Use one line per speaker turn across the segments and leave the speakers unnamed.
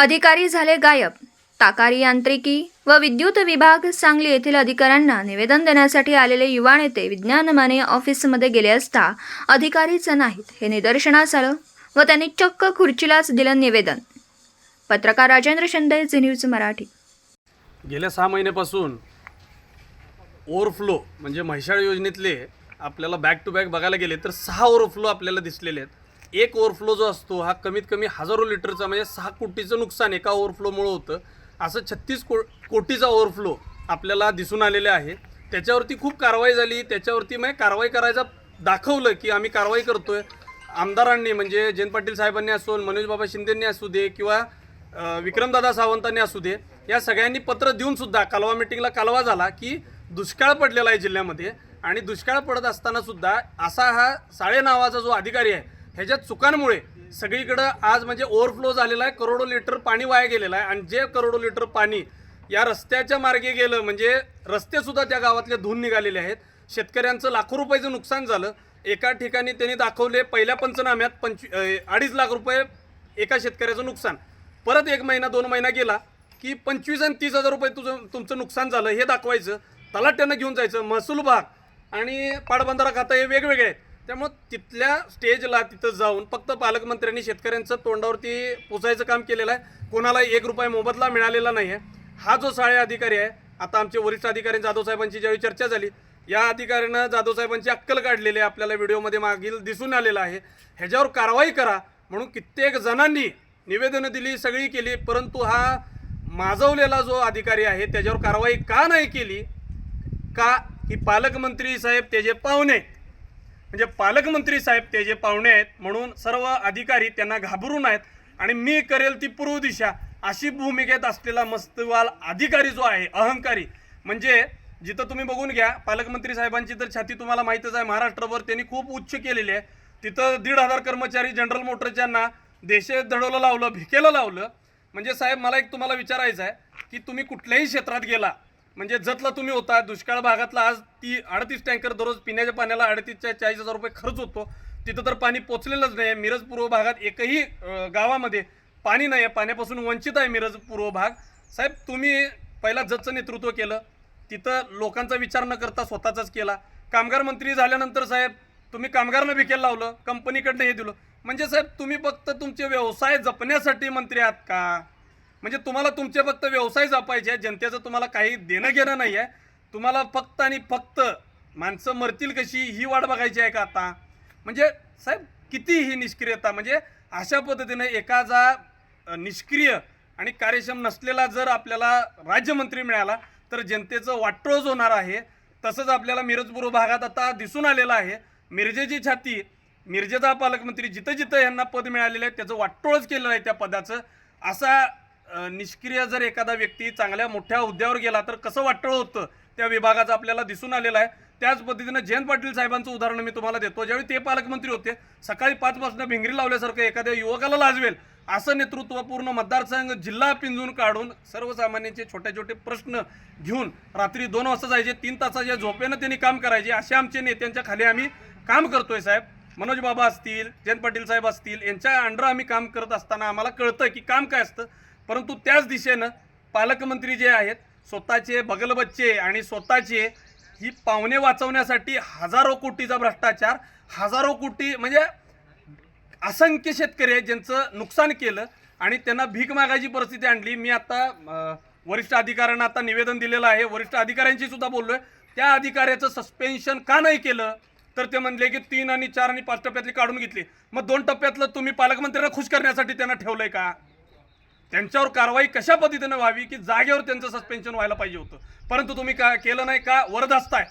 अधिकारी झाले गायब. ताकारी यांत्रिकी व विद्युत विभाग सांगली येथील अधिकाऱ्यांना निवेदन देण्यासाठी आलेले युवा नेते विज्ञान माने ऑफिसमध्ये गेले असता अधिकारीच नाहीत. हे निदर्शनास आलं व त्यांनी चक्क खुर्चीलाच दिलं निवेदन. पत्रकार राजेंद्र शिंदे झी न्यूज मराठी.
गेल्या सहा महिन्यापासून ओव्हरफ्लो म्हणजे म्हैसाळ योजनेतले आपल्याला बॅक टू बॅक बघायला गेले तर सहा ओव्हरफ्लो आपल्याला दिसलेले आहेत. एक ओव्हरफ्लो जो असतो हा कमीत कमी हजारो लिटरचा म्हणजे सहा कोटीचं नुकसान एका ओव्हरफ्लोमुळं होतं. असं छत्तीस को कोटीचा ओव्हरफ्लो आपल्याला दिसून आलेले आहे. त्याच्यावरती खूप कारवाई झाली. त्याच्यावरती मग कारवाई करायचा दाखवलं की आम्ही कारवाई करतोय. आमदारांनी म्हणजे जयंत पाटील साहेबांनी असो मनोज बाबा शिंदेंनी असू दे किंवा विक्रमदादा सावंतांनी असू दे या सगळ्यांनी पत्र देऊन सुद्धा कालवा मिटिंगला कालवा झाला की दुष्काळ पडलेला आहे जिल्ह्यामध्ये. आणि दुष्काळ पडत असतानासुद्धा असा हा साळे नावाचा जो अधिकारी आहे ह्याच्या चुकांमुळे सगळीकडं आज म्हणजे ओव्हरफ्लो झालेला आहे. करोडो लिटर पाणी वाया गेलेलं आहे. आणि जे करोडो लिटर पाणी या रस्त्याच्या मार्गे गेलं म्हणजे रस्तेसुद्धा त्या गावातले धुवून निघालेले आहेत. शेतकऱ्यांचं लाखो रुपयाचं नुकसान झालं. एका ठिकाणी त्यांनी दाखवले पहिल्या पंचनाम्यात पंचवी अडीच लाख रुपये एका शेतकऱ्याचं नुकसान. परत एक महिना दोन महिना गेला की पंचवीस आणि तीस हजार रुपये तुझं तुमचं नुकसान झालं हे दाखवायचं. तलाट्यानं घेऊन जायचं. महसूल भाग आणि पाटबंधारा खातं हे वेगवेगळे आहेत. त्यामुळं तिथल्या स्टेजला तिथं जाऊन फक्त पालकमंत्र्यांनी शेतकऱ्यांचं तोंडावरती पोचायचं काम केलेलं आहे. कोणाला एक रुपये मोबदला मिळालेला नाही आहे हा जो साळे अधिकारी आहे आता आमचे वरिष्ठ अधिकारी जाधव साहेबांची ज्यावेळी चर्चा झाली या अधिकाऱ्यानं जाधव साहेबांची अक्कल काढलेली आहे आपल्याला व्हिडिओमध्ये मागील दिसून आलेलं आहे. ह्याच्यावर कारवाई करा म्हणून कित्येक जणांनी निवेदनं दिली सगळी केली परंतु हा माजवलेला जो अधिकारी आहे त्याच्यावर कारवाई का नाही केली? का की पालकमंत्री साहेब त्याचे पाहुणे म्हणजे पालकमंत्री साहेब ते जे पाहुणे आहेत म्हणून सर्व अधिकारी त्यांना घाबरून आहेत. आणि मी करेल ती पूर्व दिशा अशी भूमिकेत असलेला मस्तवाल अधिकारी जो आहे अहंकारी. म्हणजे जिथं तुम्ही बघून घ्या पालकमंत्री साहेबांची तर छाती तुम्हाला माहीतच आहे महाराष्ट्रभर त्यांनी खूप उच्च केलेली आहे. तिथं दीड हजार कर्मचारी जनरल मोटरच्यांना देशे दडवलं लावलं भिकेलं लावलं. म्हणजे साहेब मला एक तुम्हाला विचारायचं आहे की तुम्ही कुठल्याही क्षेत्रात गेला म्हणजे जतला तुम्ही होता दुष्काळ भागातला आज ती अडतीस टँकर दररोज पिण्याच्या पाण्याला अडतीसच्या चाळीस हजार रुपये खर्च होतो. तिथं तर पाणी पोचलेलंच नाही मिरज पूर्व भागात एकही गावामध्ये पाणी नाही आहे पाण्यापासून वंचित आहे मिरज पूर्व भाग. साहेब तुम्ही पहिला जतचं नेतृत्व केलं. तिथं लोकांचा विचार न करता स्वतःचाच केला. कामगार मंत्री झाल्यानंतर साहेब तुम्ही कामगारनं भिकेल लावलं कंपनीकडनं हे दिलं. म्हणजे साहेब तुम्ही फक्त तुमचे व्यवसाय जपण्यासाठी मंत्री आहात का? म्हणजे तुम्हाला तुमचे फक्त व्यवसाय जपायचे जनतेचं तुम्हाला काही देणं घेणं नाही आहे. तुम्हाला फक्त आणि फक्त माणसं मरतील कशी ही वाट बघायची आहे का आता? म्हणजे साहेब किती ही निष्क्रियता? म्हणजे अशा पद्धतीने एखादा निष्क्रिय आणि कार्यक्षम नसलेला जर आपल्याला राज्यमंत्री मिळाला तर जनतेचं वाटोळच होणार आहे. तसंच आपल्याला मिरजपूर भागात आता दिसून आलेलं आहे. मिरजेची छाती मिरजेचा पालकमंत्री जिथं जिथं यांना पद मिळालेलं आहे त्याचं वाटोळच केलेलं आहे त्या पदाचं. असा निष्क्रिय जर एखादा व्यक्ती चांगल्या मोठ्या हुद्द्यावर गेला तर कसं वाटतं होतं? त्या विभागाचं आपल्याला दिसून आलेलं आहे. त्याच पद्धतीनं जयंत पाटील साहेबांचं उदाहरण मी तुम्हाला देतो. ज्यावेळी ते पालकमंत्री होते सकाळी पाच वाजता भिंगरी लावल्यासारखं एखाद्या युवकाला लाजवेल. असं नेतृत्व पूर्ण मतदारसंघ जिल्हा पिंजून काढून सर्वसामान्यांचे छोटे छोटे प्रश्न घेऊन रात्री दोन वाजता जायचे तीन तासाच्या झोपेनं त्यांनी काम करायचे. असे आमचे नेत्यांच्या खाली आम्ही काम करतोय साहेब. मनोज बाबा असतील जयंत पाटील साहेब असतील यांच्या अंडर आम्ही काम करत असताना आम्हाला कळतं की काम काय असतं. परंतु त्याच दिशेनं पालकमंत्री जे आहेत स्वतःचे बगलबच्चे आणि स्वतःचे ही पाहुणे वाचवण्यासाठी हजारो कोटीचा भ्रष्टाचार हजारो कोटी म्हणजे असंख्य शेतकरी आहेत ज्यांचं नुकसान केलं आणि त्यांना भीक मागायची परिस्थिती आणली. मी आता वरिष्ठ अधिकाऱ्यांना आता निवेदन दिलेलं आहे. वरिष्ठ अधिकाऱ्यांशी सुद्धा बोललो आहे त्या अधिकाऱ्याचं सस्पेन्शन का नाही केलं? तर ते म्हणले की तीन आणि चार आणि पाच टप्प्यातली काढून घेतली. मग दोन टप्प्यातलं तुम्ही पालकमंत्र्यांना खुश करण्यासाठी त्यांना ठेवलं आहे का? त्यांच्यावर कारवाई कशा पद्धतीनं व्हावी की जागेवर त्यांचं सस्पेन्शन व्हायला पाहिजे होतं? परंतु तुम्ही का केलं नाही का? वरदस्ताय.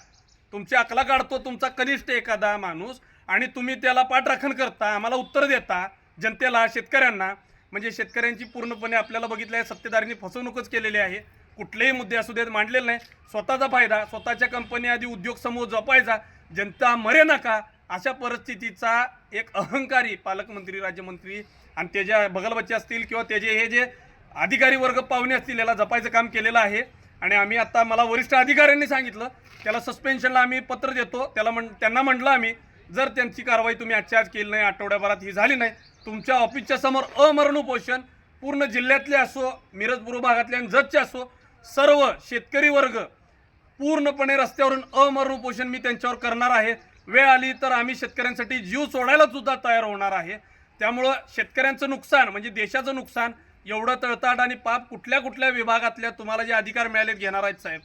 तुमची अकला काढतो तुमचा कनिष्ठ एखादा माणूस आणि तुम्ही त्याला पाठराखण करता आम्हाला उत्तर देता जनतेला शेतकऱ्यांना. म्हणजे शेतकऱ्यांची पूर्णपणे आपल्याला बघितलं आहे सत्तेदारांनी फसवणूकच केलेली आहे. कुठलेही मुद्दे असू देत मांडलेले नाही. स्वतःचा फायदा स्वतःच्या कंपनी आधी उद्योग समूह जपायचा. जनता मरे नका. अशा परिस्थितीचा एक अहंकारी पालकमंत्री राज्यमंत्री आणि त्याच्या बगलबच्चे असतील किंवा त्याचे हे जे अधिकारी वर्ग पाहुणे असतील याला जपायचं काम केलेलं आहे. आणि आम्ही आता मला वरिष्ठ अधिकाऱ्यांनी सांगितलं त्याला सस्पेन्शनला आम्ही पत्र देतो. त्याला म्हण त्यांना म्हटलं आम्ही जर त्यांची कारवाई तुम्ही आजच्या आज केली नाही आठवड्याभरात ही झाली नाही तुमच्या ऑफिसच्या समोर अमरण उपोषण पूर्ण जिल्ह्यातले असो मिरज पूर्व भागातले आणि जतचे असो सर्व शेतकरी वर्ग पूर्णपणे रस्त्यावरून अमरण उपोषण मी त्यांच्यावर करणार आहे. वेळ आली तर आम्ही शेतकऱ्यांसाठी जीव सोडायला सुद्धा तयार होणार आहे. त्यामुळं शेतकऱ्यांचं नुकसान म्हणजे देशाचं नुकसान एवढं तळताट आणि पाप कुठल्या कुठल्या विभागातल्या तुम्हाला जे अधिकार मिळालेत घेणार आहेत साहेब.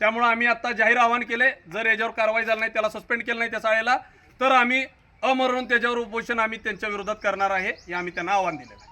त्यामुळं आम्ही आत्ता जाहीर आवाहन केले जर याच्यावर कारवाई झाली नाही त्याला सस्पेंड केलं नाही त्या शाळेला तर आम्ही अमरण त्याच्यावर उपोषण आम्ही त्यांच्या विरोधात करणार आहे हे आम्ही त्यांना आव्हान दिलेलं आहे.